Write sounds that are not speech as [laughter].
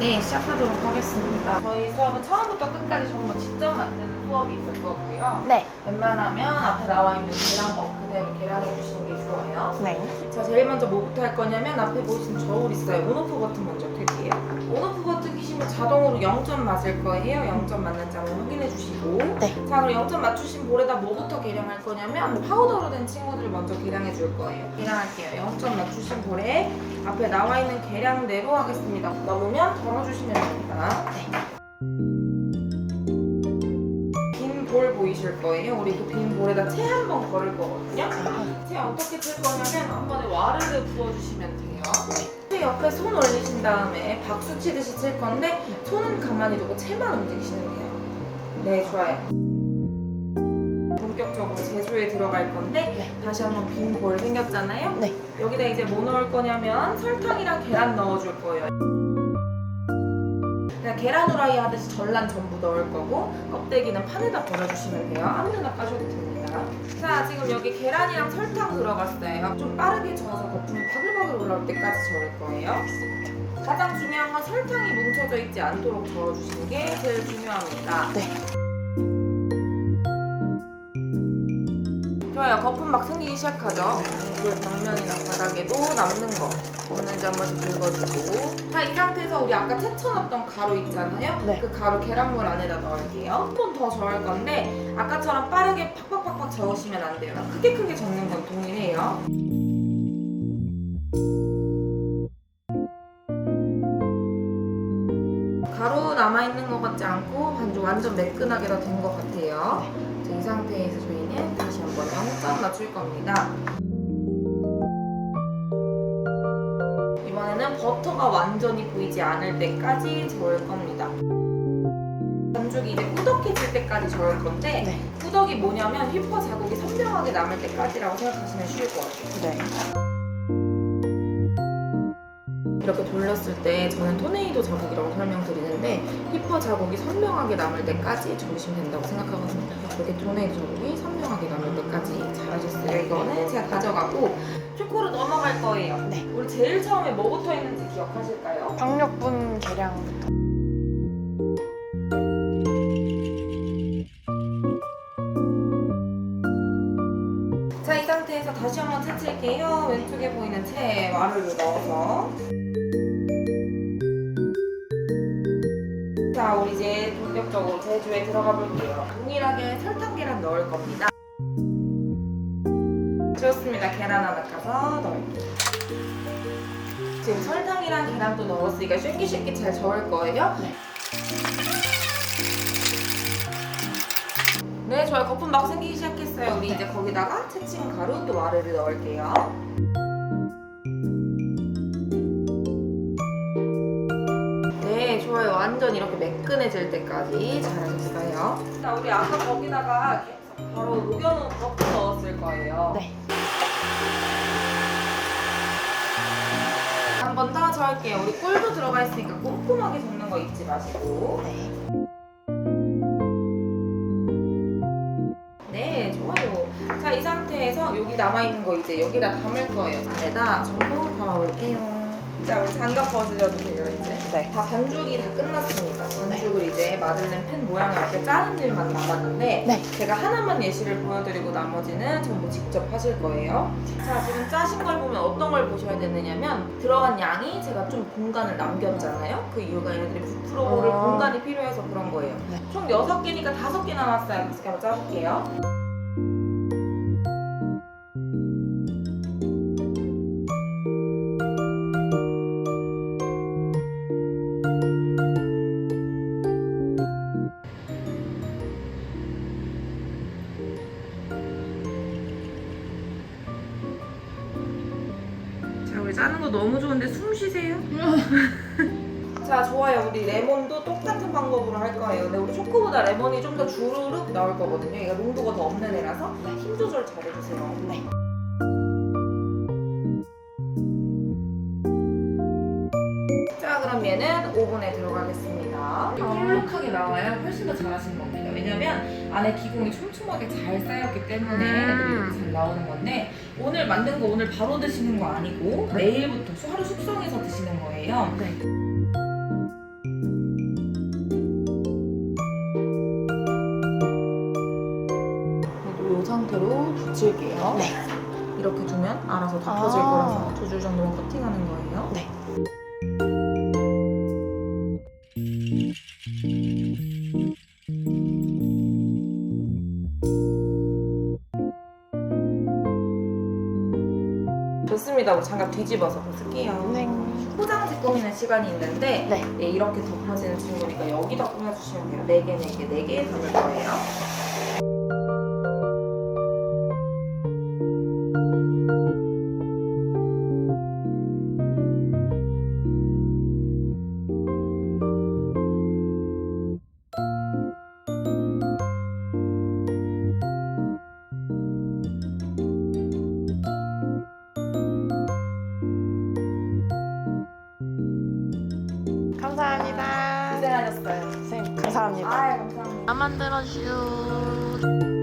네, 시작하도록 하겠습니다. 저희 수업은 처음부터 끝까지 전부 직접 만드는 수업이 있을 거고요. 네. 웬만하면 앞에 나와 있는 계량법 그대로 계량해 주시는 게 좋아요. 네. 자, 제일 먼저 뭐부터 할 거냐면 앞에 보시는 저울 있어요. 온오프 버튼 먼저 켤게요. 온오프 버튼 키시면 자동으로 0점 맞을 거예요. 0점 맞는 점을 확인해 주시 고. 네. 자, 그럼 0점 맞추신 볼에다 뭐부터 계량할 거냐면 파우더로 된 친구들 먼저 계량해 줄 거예요. 계량할게요. 0점 맞추신 볼에 앞에 나와 있는 계량대로 하겠습니다. 넘으면 덜어주시면 됩니다. 빈볼 보이실 거예요. 우리 그 빈 볼에다 채 한 번 걸을 거거든요. 채 어떻게 칠 거냐면 한 번에 와르르 부어주시면 돼요. 채 옆에 손 올리신 다음에 박수 치듯이 칠 건데 손은 가만히 두고 채만 움직이시면 돼요. 네, 좋아요. 본격적으로 제조에 들어갈 건데 다시 한번 빈 볼 생겼잖아요. 네. 여기다 이제 뭐 넣을 거냐면 설탕이랑 계란 넣어줄 거예요. 그냥 계란 후라이 하듯이 전란 전부 넣을 거고 껍데기는 판에다 버려주시면 돼요. 아무데나 까셔도 됩니다. 자 지금 여기 계란이랑 설탕 들어갔어요. 좀 빠르게 저어서 거품이 바글바글 올라올 때까지 저을 거예요. 가장 중요한 건 설탕이 뭉쳐져 있지 않도록 저어주시는 게 제일 중요합니다. 네. 좋아요. 거품 막 생기기 시작하죠. 그 벽면이나 바닥에도 남는 거 없는지 한 번씩 긁어주고. 자, 이 상태에서 우리 아까 채쳐놨던 가루 있잖아요. 네. 그 가루 계란물 안에다 넣을게요. 한 번 더 저을 건데 아까처럼 빠르게 팍팍팍팍 저으시면 안 돼요. 크게 크게 적는 건 동일해요. 가루 남아있는 것 같지 않고 반죽 완전 매끈하게 다 된 것 같아요. 자, 이 상태에서 저희는 다시 한번 0점 맞출 겁니다. 이번에는 버터가 완전히 보이지 않을 때까지 저을 겁니다. 반죽이 이제 꾸덕해질 때까지 저을 건데 네. 꾸덕이 뭐냐면 휘퍼 자국이 선명하게 남을 때까지라고 생각하시면 쉬울 것 같아요. 네. 이렇게 돌렸을 때 저는 토네이도 자국이라고 설명드리는데 히퍼 자국이 선명하게 남을 때까지 저으시면 된다고 생각하거든요. 이렇게 토네이도 자국이 선명하게 남을 때까지 잘하셨어요. 이거는 제가 가져가고 초코로 넘어갈 거예요. 네. 우리 제일 처음에 뭐부터 했는지 기억하실까요? 박력분 계량부터. 자, 이 상태에서 다시 한번 채칠게요. 왼쪽에 보이는 채 와르르 넣어서. 본격적으로 제조에 들어가 볼게요. 동일하게 설탕 계란 넣을 겁니다. 좋습니다. 계란 하나 까서 넣을게요. 지금 설탕이랑 계란도 넣었으니까 쉽게 잘 저을 거예요. 네. 네, 좋아요. 거품 막 생기기 시작했어요. 우리 이제 거기다가 채친 가루 또 와르르 넣을게요. 완전 이렇게 매끈해질 때까지 잘하셨어요. 자, 우리 아까 거기다가 바로 녹여놓은 버터 넣었을 거예요. 네. 한번더 저을게요. 우리 꿀도 들어가 있으니까 꼼꼼하게 적는 거 잊지 마시고. 네. 네, 좋아요. 자, 이 상태에서 여기 남아있는 거 이제 여기다 담을 거예요. 안에다 전부 담아볼게요. 자, 우리 장갑 벗으셔도 돼요, 이제. 네. 다 반죽이 다 끝났습니다. 반죽을 이제 마들렌 팬 모양을 이렇게 짜는 일만 남았는데 네. 제가 하나만 예시를 보여드리고 나머지는 전부 직접 하실 거예요. 자, 지금 짜신 걸 보면 어떤 걸 보셔야 되느냐면 들어간 양이 제가 좀 공간을 남겼잖아요. 그 이유가 얘네들이 부풀어오를 아. 공간이 필요해서 그런 거예요. 네. 총 6개니까 5개 남았어요. 5개 한번 짜볼게요. 너무 좋은데 숨 쉬세요. [laughs] 자, 좋아요. 우리 레몬도 똑같은 방법으로 할 거예요. 근데 우리 초코보다 레몬이 좀 더 주르륵 나올 거거든요. 얘가 농도가 더 없는 애라서 힘 조절 잘 해주세요. 네. 자, 그럼 얘는 오븐에 들어가겠습니다. 뾰족하게 나와야 훨씬 더 잘하시는 거예요. 왜냐면 안에 기공이 촘촘하게 잘 쌓였기 때문에 음. 이렇게 잘 나오는 건데 오늘 만든 거 오늘 바로 드시는 거 아니고 네. 내일부터 하루 숙성해서 드시는 거예요. 네. 그리고 이 상태로 붙일게요. 네. 이렇게 두면 알아서 다 아. 퍼질 거라서 두 줄 정도만 커팅하는 거예요. 네. 우리 장갑 뒤집어서 벗을게요. 네. 포장지 꾸미는 시간이 있는데 네. 예, 이렇게 덮어지는 친구니까 여기다 꾸며주시면 돼요. 네 개, 네 개, 네개 담을 거예요. 선생님 감사합니다. 아, 감사합니다. 안 만들어주.